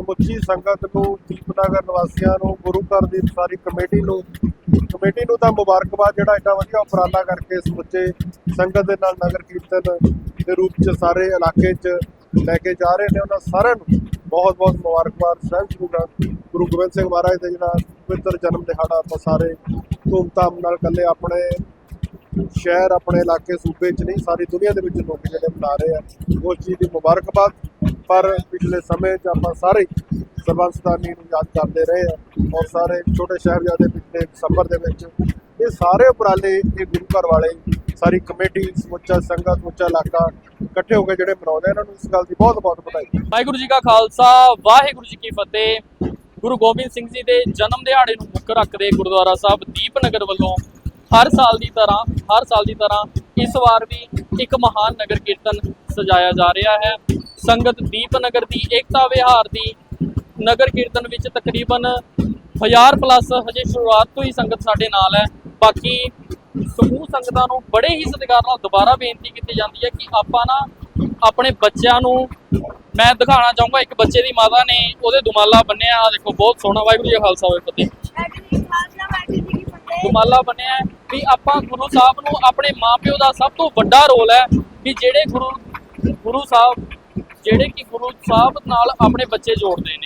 ਸਮੁੱਚੀ ਸੰਗਤ ਨੂੰ, ਦੀਪਨਗਰ ਨਿਵਾਸੀਆਂ ਨੂੰ, ਗੁਰੂ ਘਰ ਦੀ ਸਾਰੀ ਕਮੇਟੀ ਨੂੰ ਕਮੇਟੀ ਨੂੰ ਤਾਂ ਮੁਬਾਰਕਬਾਦ, ਜਿਹੜਾ ਐਡਾ ਵਧੀਆ ਉਪਰਾਲਾ ਕਰਕੇ ਸਮੁੱਚੇ ਸੰਗਤ ਦੇ ਨਾਲ ਨਗਰ ਕੀਰਤਨ ਦੇ ਰੂਪ 'ਚ ਸਾਰੇ ਇਲਾਕੇ 'ਚ ਲੈ ਕੇ ਜਾ ਰਹੇ ਨੇ, ਉਹਨਾਂ ਸਾਰਿਆਂ ਨੂੰ ਬਹੁਤ ਬਹੁਤ ਮੁਬਾਰਕਬਾਦ ਸਹਿਬ ਸ੍ਰੀ ਗੁਰੂ ਗੋਬਿੰਦ ਸਿੰਘ ਮਹਾਰਾਜ ਦਾ ਜਿਹੜਾ ਪਵਿੱਤਰ ਜਨਮ ਦਿਹਾੜਾ ਆਪਾਂ ਸਾਰੇ ਧੂਮਧਾਮ ਨਾਲ ਕੱਲੇ ਆਪਣੇ ਸ਼ਹਿਰ, ਆਪਣੇ ਇਲਾਕੇ ਸੂਬੇ 'ਚ ਨਹੀਂ, ਸਾਰੀ ਦੁਨੀਆ ਦੇ ਵਿੱਚ ਲੋਕ ਜਿਹੜੇ ਮਨਾ ਰਹੇ ਆ। ਉਸ ਚੀਜ਼ ਦੀ ਮੁਬਾਰਕਬਾਦ। ਪਰ ਪਿਛਲੇ ਸਮੇਂ 'ਚ ਆਪਾਂ ਸਾਰੇ ਹੀ ਸਰਬੰਸਦਾਨੀ ਨੂੰ ਯਾਦ ਕਰਦੇ ਰਹੇ ਆ। ਔਰ ਸਾਰੇ ਛੋਟੇ ਸ਼ਹਿਰਜ਼ਾਦੇ ਪਿਛਲੇ ਦਸੰਬਰ ਦੇ ਵਿੱਚ ਇਹ ਸਾਰੇ ਉਪਰਾਲੇ ਇਹ ਗੁਰੂ ਘਰ ਵਾਲੇ, ਸਾਰੀ ਕਮੇਟੀ, ਸਮੁੱਚਾ ਸੰਗਤ, ਸਮੁੱਚਾ ਇਲਾਕਾ ਇਕੱਠੇ ਹੋ ਕੇ ਜਿਹੜੇ ਮਨਾਉਂਦੇ ਇਹਨਾਂ ਨੂੰ ਇਸ ਗੱਲ ਦੀ ਬਹੁਤ ਬਹੁਤ ਵਧਾਈ। ਵਾਹਿਗੁਰੂ ਜੀ ਕਾ ਖਾਲਸਾ, ਵਾਹਿਗੁਰੂ ਜੀ ਕੀ ਫਤਿਹ। ਗੁਰੂ ਗੋਬਿੰਦ ਸਿੰਘ ਜੀ ਦੇ ਜਨਮ ਦਿਹਾੜੇ ਨੂੰ ਮੁੱਖ ਰੱਖਦੇ ਗੁਰਦੁਆਰਾ ਸਾਹਿਬ ਦੀਪਨਗਰ ਵੱਲੋਂ ਹਰ ਸਾਲ ਦੀ ਤਰ੍ਹਾਂ, ਹਰ ਸਾਲ ਦੀ ਤਰ੍ਹਾਂ ਇਸ ਵਾਰ ਵੀ ਇੱਕ ਮਹਾਨ ਨਗਰ ਕੀਰਤਨ ਸਜਾਇਆ ਜਾ ਰਿਹਾ ਹੈ। ਸੰਗਤ ਦੀਪਨਗਰ ਦੀ ਏਕਤਾ ਵਿਹਾਰ ਦੀ ਨਗਰ ਕੀਰਤਨ ਵਿੱਚ ਤਕਰੀਬਨ 1000 ਪਲੱਸ ਹਜੇ ਸ਼ੁਰੂਆਤ ਤੋਂ ਹੀ ਸੰਗਤ ਸਾਡੇ ਨਾਲ ਹੈ। ਬਾਕੀ ਸਮੂਹ ਸੰਗਤਾਂ ਨੂੰ ਬੜੇ ਹੀ ਸਤਿਕਾਰ ਨਾਲ ਦੁਬਾਰਾ ਬੇਨਤੀ ਕੀਤੀ ਜਾਂਦੀ ਹੈ ਕਿ ਆਪਾਂ ਨਾ ਆਪਣੇ ਬੱਚਿਆਂ ਨੂੰ ਮੈਂ ਦਿਖਾਉਣਾ ਚਾਹੂੰਗਾ, ਇੱਕ ਬੱਚੇ ਦੀ ਮਾਤਾ ਨੇ ਉਹਦੇ ਦੁਮਾਲਾ ਬੰਨਿਆ ਆ ਦੇਖੋ, ਬਹੁਤ ਸੋਹਣਾ ਵਾਹਿਗੁਰੂ ਜੀ ਖਾਲਸਾ ਹੋਵੇ ਫਤਿਹ। ਦੁਮਾਲਾ ਬੰਨਿਆ ਵੀ ਆਪਾਂ ਗੁਰੂ ਸਾਹਿਬ ਨੂੰ ਆਪਣੇ ਮਾਪਿਓ ਦਾ ਸਭ ਤੋਂ ਵੱਡਾ ਰੋਲ ਹੈ ਵੀ ਜਿਹੜੇ ਗੁਰੂ ਗੁਰੂ ਸਾਹਿਬ, ਜਿਹੜੇ ਕਿ ਗੁਰੂ ਸਾਹਿਬ ਨਾਲ ਆਪਣੇ ਬੱਚੇ ਜੋੜਦੇ ਨੇ।